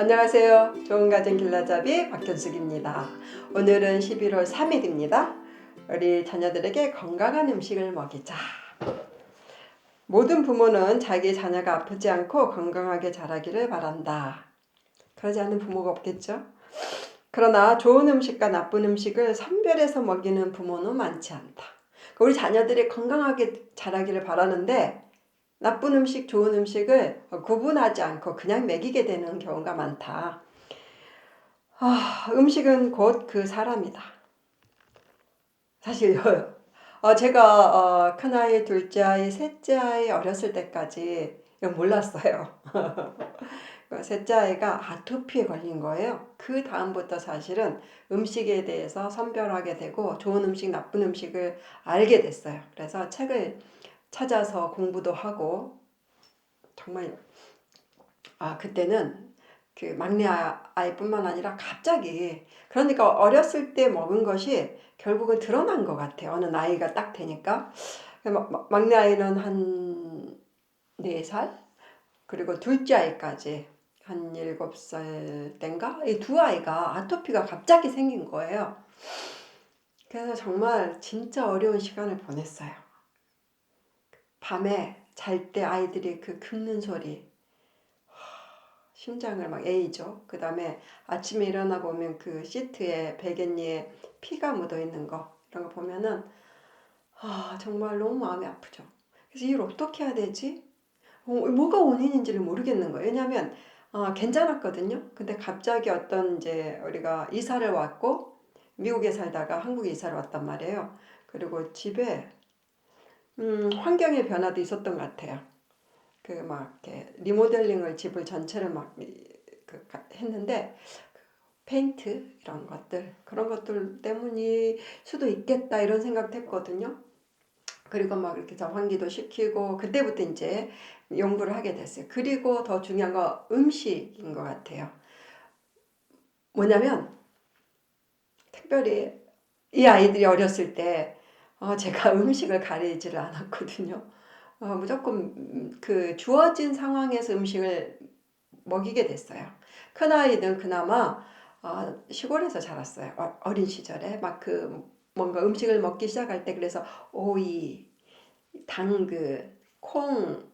안녕하세요. 좋은 가정 길라잡이 박현숙입니다. 오늘은 11월 3일입니다. 우리 자녀들에게 건강한 음식을 먹이자. 모든 부모는 자기 자녀가 아프지 않고 건강하게 자라기를 바란다. 그러지 않는 부모가 없겠죠? 그러나 좋은 음식과 나쁜 음식을 선별해서 먹이는 부모는 많지 않다. 우리 자녀들이 건강하게 자라기를 바라는데 나쁜 음식, 좋은 음식을 구분하지 않고 그냥 먹이게 되는 경우가 많다. 아, 음식은 곧 그 사람이다. 사실요. 어, 제가 어, 큰아이, 둘째 아이, 셋째 아이 어렸을 때까지 몰랐어요. 그 셋째 아이가 아토피에 걸린 거예요. 그 다음부터 사실은 음식에 대해서 선별하게 되고 좋은 음식, 나쁜 음식을 알게 됐어요. 그래서 책을 찾아서 공부도 하고 정말 아 그때는 그 막내 아- 아이뿐만 아니라 갑자기 그러니까 어렸을 때 먹은 것이 결국은 드러난 것 같아요. 어느 나이가 딱 되니까 마- 마- 막내 아이는 한네살 그리고 둘째 아이까지 한 일곱 살 땐가 이 두 아이가 아토피가 갑자기 생긴 거예요. 그래서 정말 진짜 어려운 시간을 보냈어요. 밤에 잘 때 아이들이 그 긁는 소리 하, 심장을 막 에이죠. 그 다음에 아침에 일어나 보면 그 시트에 베갯니에 피가 묻어 있는 거 이런 거 보면은 아 정말 너무 마음이 아프죠. 그래서 이걸 어떻게 해야 되지? 어, 뭐가 원인인지를 모르겠는 거예요. 왜냐하면 아, 괜찮았거든요. 근데 갑자기 어떤 이제 우리가 이사를 왔고 미국에 살다가 한국에 이사를 왔단 말이에요. 그리고 집에 음, 환경의 변화도 있었던 것 같아요. 그 막 이렇게 리모델링을 집을 전체를 막 그, 했는데 그 페인트 이런 것들 그런 것들 때문일 수도 있겠다 이런 생각도 했거든요. 그리고 막 이렇게 환기도 시키고 그때부터 이제 연구를 하게 됐어요. 그리고 더 중요한 건 음식인 것 같아요. 뭐냐면 특별히 이 아이들이 어렸을 때 어, 제가 음식을 가리지를 않았거든요. 어, 무조건 음, 그 주어진 상황에서 음식을 먹이게 됐어요. 큰 아이는 그나마 어, 시골에서 자랐어요. 어, 어린 시절에 막 그 뭔가 음식을 먹기 시작할 때 그래서 오이, 당근, 콩,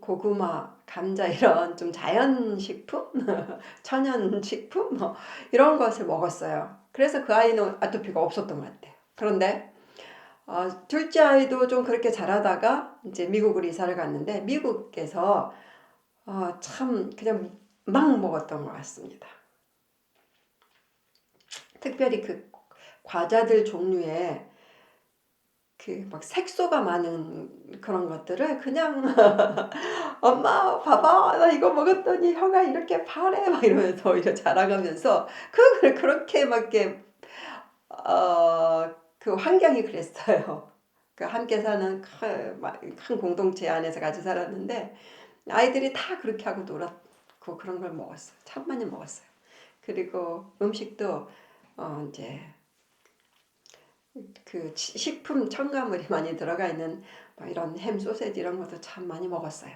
고구마, 감자 이런 좀 자연 식품, 천연 식품 뭐 이런 것을 먹었어요. 그래서 그 아이는 아토피가 없었던 것 같아요. 그런데 어, 둘째 아이도 좀 그렇게 자라다가 이제 미국으로 이사를 갔는데 미국에서 어, 참 그냥 막 먹었던 것 같습니다. 특별히 그 과자들 종류에 그 막 색소가 많은 그런 것들을 그냥 엄마 봐봐 나 이거 먹었더니 혀가 이렇게 파래 막 이러면서 오히려 자라가면서 그걸 그렇게 막 이렇게 어 그 환경이 그랬어요. 그 함께 사는 큰, 막큰 공동체 안에서 같이 살았는데 아이들이 다 그렇게 하고 놀았고 그런 걸 먹었어요. 참 많이 먹었어요. 그리고 음식도 어 이제 그 치- 식품 첨가물이 많이 들어가 있는 막 이런 햄, 소세지 이런 것도 참 많이 먹었어요.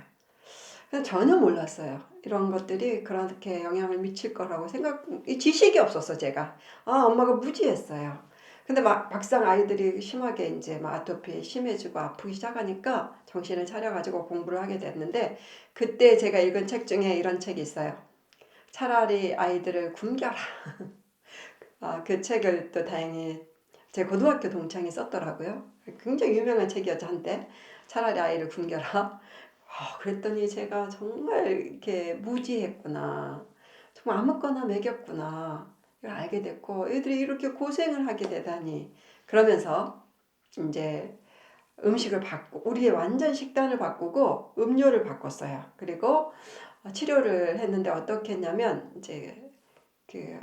전혀 몰랐어요. 이런 것들이 그렇게 영향을 미칠 거라고 생각, 이 지식이 없었어, 제가. 아, 엄마가 무지했어요. 근데 막, 막상 아이들이 심하게 이제 막 아토피 심해지고 아프기 시작하니까 정신을 차려가지고 공부를 하게 됐는데, 그때 제가 읽은 책 중에 이런 책이 있어요. 차라리 아이들을 굶겨라. 아, 그 책을 또 다행히 제 고등학교 동창이 썼더라고요. 굉장히 유명한 책이었죠, 한때. 차라리 아이를 굶겨라. 어, 그랬더니 제가 정말 이렇게 무지했구나. 정말 아무거나 먹였구나. 알게 됐고, 애들이 이렇게 고생을 하게 되다니. 그러면서 이제 음식을 바꾸, 우리의 완전 식단을 바꾸고 음료를 바꿨어요. 그리고 치료를 했는데 어떻게 했냐면, 이제 그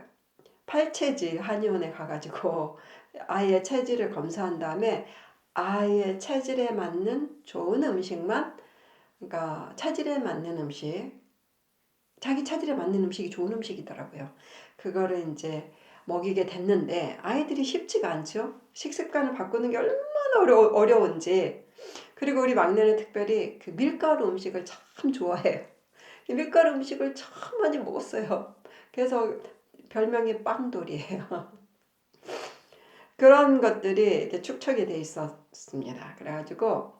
팔체질 한의원에 가가지고 아이의 체질을 검사한 다음에 아이의 체질에 맞는 좋은 음식만 그러니까 체질에 맞는 음식 자기 체질에 맞는 음식이 좋은 음식이더라고요. 그거를 이제 먹이게 됐는데 아이들이 쉽지가 않죠. 식습관을 바꾸는 게 얼마나 어려, 어려운지 그리고 우리 막내는 특별히 그 밀가루 음식을 참 좋아해요. 이 밀가루 음식을 참 많이 먹었어요. 그래서 별명이 빵돌이에요. 그런 것들이 이렇게 축적이 돼 있었습니다. 그래가지고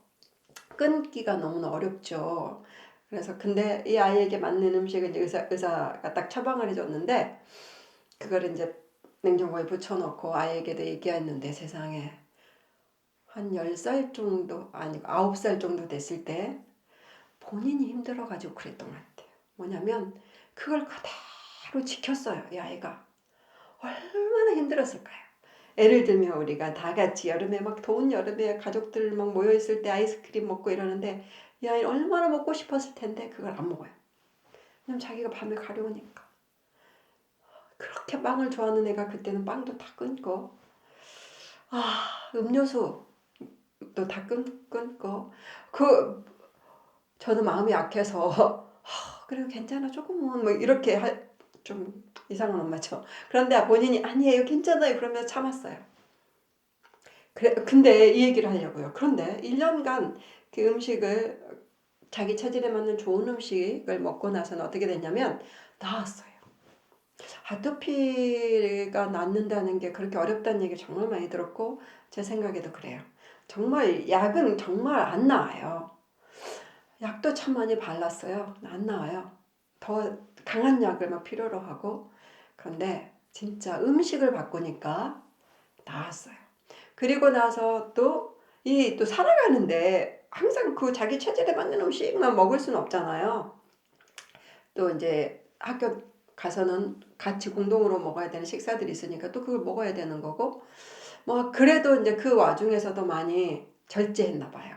끊기가 너무나 어렵죠. 그래서 근데 이 아이에게 맞는 음식을 이제 의사, 의사가 딱 처방을 해줬는데 그걸 이제 냉장고에 붙여놓고 아이에게도 얘기했는데 세상에 한 10살 정도 아니고 9살 정도 됐을 때 본인이 힘들어가지고 그랬던 것 같아요. 뭐냐면 그걸 그대로 지켰어요. 이 아이가. 얼마나 힘들었을까요? 예를 들면 우리가 다 같이 여름에 막 더운 여름에 가족들 막 모여 있을 때 아이스크림 먹고 이러는데 이 아이 얼마나 먹고 싶었을 텐데 그걸 안 먹어요. 왜냐면 자기가 밤에 가려우니까. 그렇게 빵을 좋아하는 애가 그때는 빵도 다 끊고 아 음료수 또다 끊고 그 저는 마음이 약해서 아, 그래도 괜찮아 조금은 뭐 이렇게 하, 좀 이상한 엄마죠. 그런데 본인이 아니에요 괜찮아요 그러면 참았어요. 그래 근데 이 얘기를 하려고요. 그런데 1년간 그 음식을 자기 체질에 맞는 좋은 음식을 먹고 나서는 어떻게 됐냐면 나았어요. 아토피가 낫는다는 게 그렇게 어렵다는 얘기 정말 많이 들었고 제 생각에도 그래요. 정말 약은 정말 안 나아요. 약도 참 많이 발랐어요. 안 나아요. 더 강한 약을 막 필요로 하고 그런데 진짜 음식을 바꾸니까 나았어요. 그리고 나서 또 이 또 살아가는데 항상 그 자기 체질에 맞는 음식만 먹을 수는 없잖아요. 또 이제 학교 가서는 같이 공동으로 먹어야 되는 식사들이 있으니까 또 그걸 먹어야 되는 거고 뭐 그래도 이제 그 와중에서도 많이 절제했나 봐요.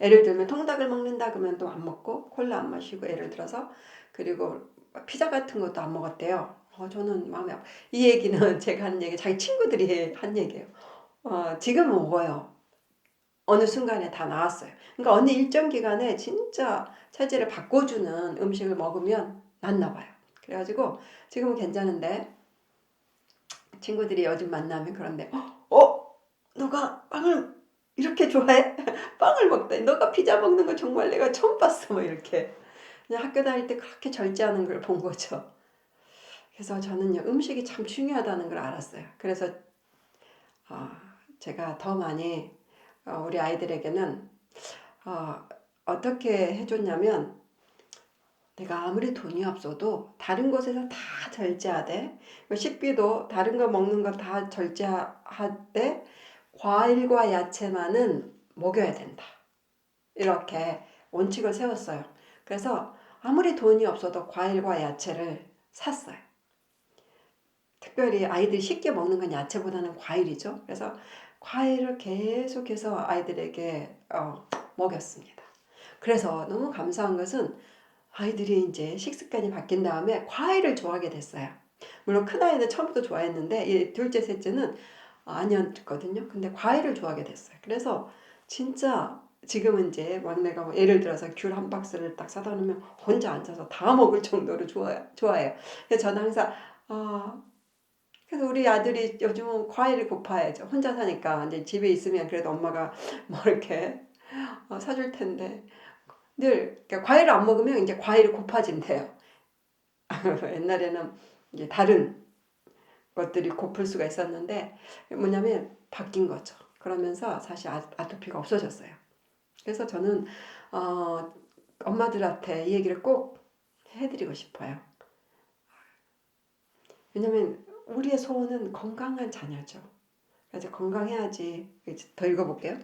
예를 들면 통닭을 먹는다 그러면 또 안 먹고 콜라 안 마시고 예를 들어서 그리고 피자 같은 것도 안 먹었대요. 어, 저는 마음이 아파. 이 얘기는 제가 한 얘기 자기 친구들이 한 얘기예요. 어, 지금 먹어요. 어느 순간에 다 나왔어요. 그러니까 어느 일정 기간에 진짜 체질을 바꿔주는 음식을 먹으면 낫나 봐요. 그래가지고 지금은 괜찮은데 친구들이 요즘 만나면 그런데 어? 너가 빵을 이렇게 좋아해? 빵을 먹다. 너가 피자 먹는 거 정말 내가 처음 봤어. 뭐 이렇게. 그냥 학교 다닐 때 그렇게 절제하는 걸 본 거죠. 그래서 저는요 음식이 참 중요하다는 걸 알았어요. 그래서 어, 제가 더 많이 어, 우리 아이들에게는 어, 어떻게 해줬냐면 내가 아무리 돈이 없어도 다른 곳에서 다 절제하되 식비도 다른 거 먹는 거 다 절제하되 과일과 야채만은 먹여야 된다. 이렇게 원칙을 세웠어요. 그래서 아무리 돈이 없어도 과일과 야채를 샀어요. 특별히 아이들이 쉽게 먹는 건 야채보다는 과일이죠. 그래서 과일을 계속해서 아이들에게 어, 먹였습니다. 그래서 너무 감사한 것은 아이들이 이제 식습관이 바뀐 다음에 과일을 좋아하게 됐어요. 물론 큰아이는 처음부터 좋아했는데 이 둘째, 셋째는 아니었거든요. 근데 과일을 좋아하게 됐어요. 그래서 진짜 지금은 이제 막내가 뭐 예를 들어서 귤 한 박스를 딱 사다 놓으면 혼자 앉아서 다 먹을 정도로 좋아요. 좋아해요. 그래서 저는 항상 아 그래서 우리 아들이 요즘은 과일을 고파야죠. 혼자 사니까 이제 집에 있으면 그래도 엄마가 뭐 이렇게 어, 사줄 텐데 늘 그러니까 과일을 안 먹으면 이제 과일이 고파진대요. 옛날에는 이제 다른 것들이 고플 수가 있었는데 뭐냐면 바뀐 거죠. 그러면서 사실 아, 아토피가 없어졌어요. 그래서 저는 어, 엄마들한테 이 얘기를 꼭 해드리고 싶어요. 왜냐면 우리의 소원은 건강한 자녀죠. 그래서 건강해야지. 더 읽어볼게요.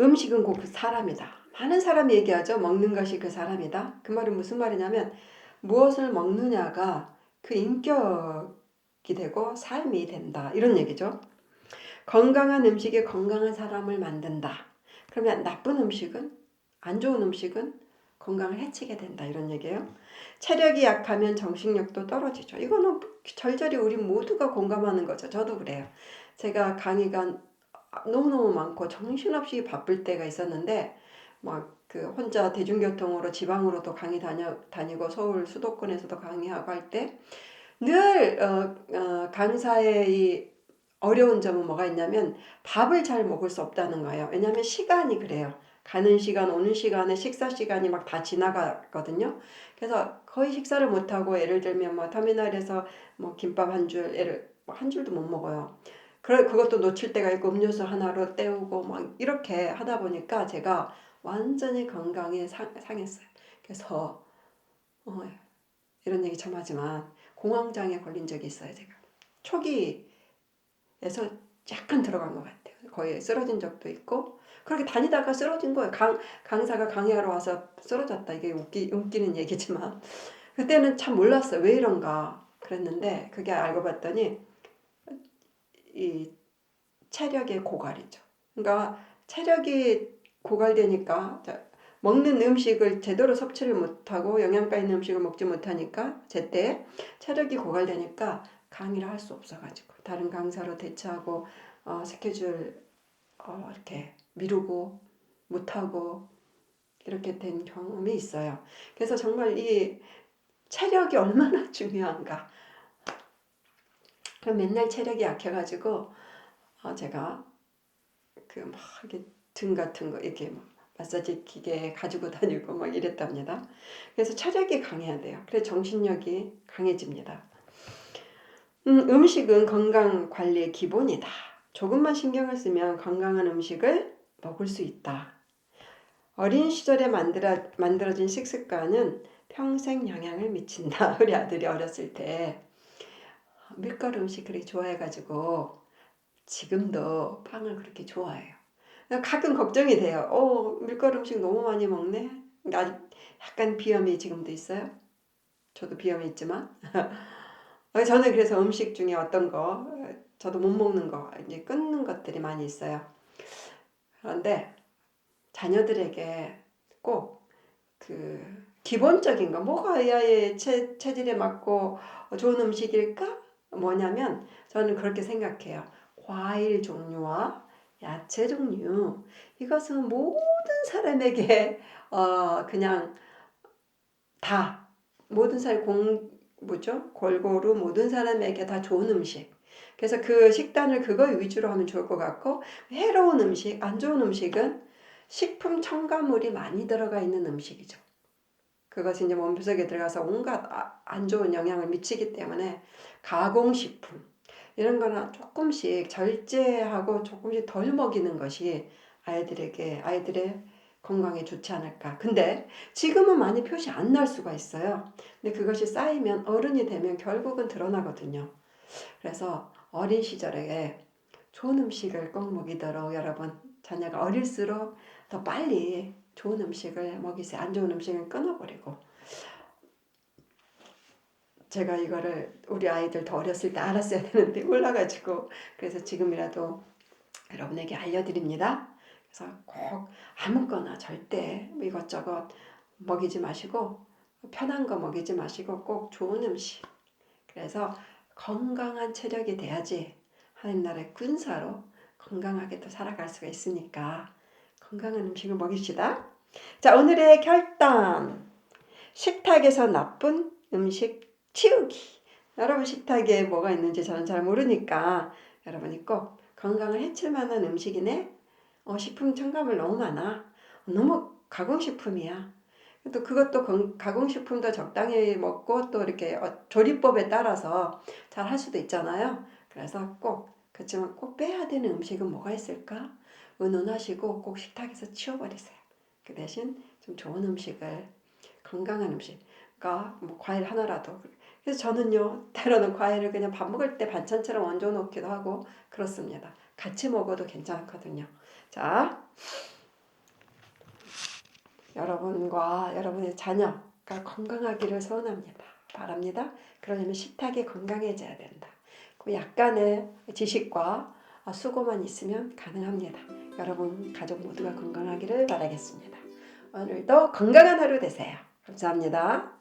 음식은 곧 그 사람이다. 많은 사람이 얘기하죠. 먹는 것이 그 사람이다. 그 말은 무슨 말이냐면 무엇을 먹느냐가 그 인격이 되고 삶이 된다. 이런 얘기죠. 건강한 음식이 건강한 사람을 만든다. 그러면 나쁜 음식은 안 좋은 음식은 건강을 해치게 된다 이런 얘기예요. 체력이 약하면 정신력도 떨어지죠. 이거는 절절히 우리 모두가 공감하는 거죠. 저도 그래요. 제가 강의가 너무너무 많고 정신없이 바쁠 때가 있었는데 막 그 혼자 대중교통으로 지방으로도 강의 다녀, 다니고 서울 수도권에서도 강의하고 할 때늘 어, 어, 강사의 이 어려운 점은 뭐가 있냐면 밥을 잘 먹을 수 없다는 거예요. 왜냐하면 시간이 그래요. 가는 시간, 오는 시간에 식사 시간이 막 다 지나가거든요. 그래서 거의 식사를 못 하고 예를 들면 뭐 터미널에서 뭐 김밥 한 줄, 예를 뭐한 줄도 못 먹어요. 그래 그것도 놓칠 때가 있고 음료수 하나로 때우고 막 이렇게 하다 보니까 제가 완전히 건강에 상, 상했어요. 그래서 어, 이런 얘기 참 하지만 공황장애 걸린 적이 있어요. 제가 초기에서 약간 들어간 것 같아요. 거의 쓰러진 적도 있고 그렇게 다니다가 쓰러진 거예요. 강, 강사가 강의하러 와서 쓰러졌다. 이게 웃기, 웃기는 얘기지만 그때는 참 몰랐어요. 왜 이런가 그랬는데 그게 알고 봤더니 이 체력의 고갈이죠. 그러니까 체력이 고갈되니까 자, 먹는 음식을 제대로 섭취를 못하고 영양가 있는 음식을 먹지 못하니까 제때 체력이 고갈되니까 강의를 할 수 없어가지고 다른 강사로 대체하고 어, 스케줄 어, 이렇게 미루고 못하고 이렇게 된 경험이 있어요. 그래서 정말 이 체력이 얼마나 중요한가. 그럼 맨날 체력이 약해가지고 어, 제가 그막 이렇게 등 같은 거 이렇게 막 마사지 기계 가지고 다니고 막 이랬답니다. 그래서 체력이 강해야 돼요. 그래 정신력이 강해집니다. 음, 음식은 건강 관리의 기본이다. 조금만 신경을 쓰면 건강한 음식을 먹을 수 있다. 어린 시절에 만들어, 만들어진 식습관은 평생 영향을 미친다. 우리 아들이 어렸을 때 밀가루 음식 그렇게 좋아해가지고 지금도 빵을 그렇게 좋아해요. 가끔 걱정이 돼요. 어, 밀가루 음식 너무 많이 먹네. 아직 약간 비염이 지금도 있어요. 저도 비염이 있지만. 저는 그래서 음식 중에 어떤 거, 저도 못 먹는 거, 이제 끊는 것들이 많이 있어요. 그런데 자녀들에게 꼭 그 기본적인 거, 뭐가 이 아이의 체, 체질에 맞고 좋은 음식일까? 뭐냐면 저는 그렇게 생각해요. 과일 종류와 야채 종류. 이것은 모든 사람에게 어 그냥 다 모든 사람 공 뭐죠? 골고루 모든 사람에게 다 좋은 음식. 그래서 그 식단을 그거 위주로 하면 좋을 것 같고 해로운 음식 안 좋은 음식은 식품 첨가물이 많이 들어가 있는 음식이죠. 그것이 이제 몸속에 들어가서 온갖 아- 안 좋은 영향을 미치기 때문에 가공식품 이런 거는 조금씩 절제하고 조금씩 덜 먹이는 것이 아이들에게 아이들의 건강에 좋지 않을까. 근데 지금은 많이 표시 안 날 수가 있어요. 근데 그것이 쌓이면 어른이 되면 결국은 드러나거든요. 그래서 어린 시절에 좋은 음식을 꼭 먹이도록 여러분 자녀가 어릴수록 더 빨리 좋은 음식을 먹이세요. 안 좋은 음식은 끊어버리고 제가 이거를 우리 아이들 더 어렸을 때 알았어야 되는데 몰라가지고 그래서 지금이라도 여러분에게 알려드립니다. 그래서 꼭 아무거나 절대 뭐 이것저것 먹이지 마시고 편한 거 먹이지 마시고 꼭 좋은 음식 그래서 건강한 체력이 돼야지 하나님 나라의 군사로 건강하게 또 살아갈 수가 있으니까 건강한 음식을 먹입시다. 자 오늘의 결단 식탁에서 나쁜 음식 치우기. 여러분 식탁에 뭐가 있는지 저는 잘 모르니까 여러분이 꼭 건강을 해칠 만한 음식이네. 어, 식품 첨가물 너무 많아. 너무 가공식품이야. 또 그것도 건- 가공식품도 적당히 먹고 또 이렇게 어, 조리법에 따라서 잘 할 수도 있잖아요. 그래서 꼭 그렇지만 꼭 빼야 되는 음식은 뭐가 있을까? 의논하시고 꼭 식탁에서 치워버리세요. 그 대신 좀 좋은 음식을 건강한 음식, 그러니까 뭐 과일 하나라도 그래서 저는요, 때로는 과일을 그냥 밥 먹을 때 반찬처럼 얹어 놓기도 하고 그렇습니다. 같이 먹어도 괜찮거든요. 자, 여러분과 여러분의 자녀가 건강하기를 소원합니다. 바랍니다. 그러려면 식탁이 건강해져야 된다. 그 약간의 지식과 수고만 있으면 가능합니다. 여러분 가족 모두가 건강하기를 바라겠습니다. 오늘도 건강한 하루 되세요. 감사합니다.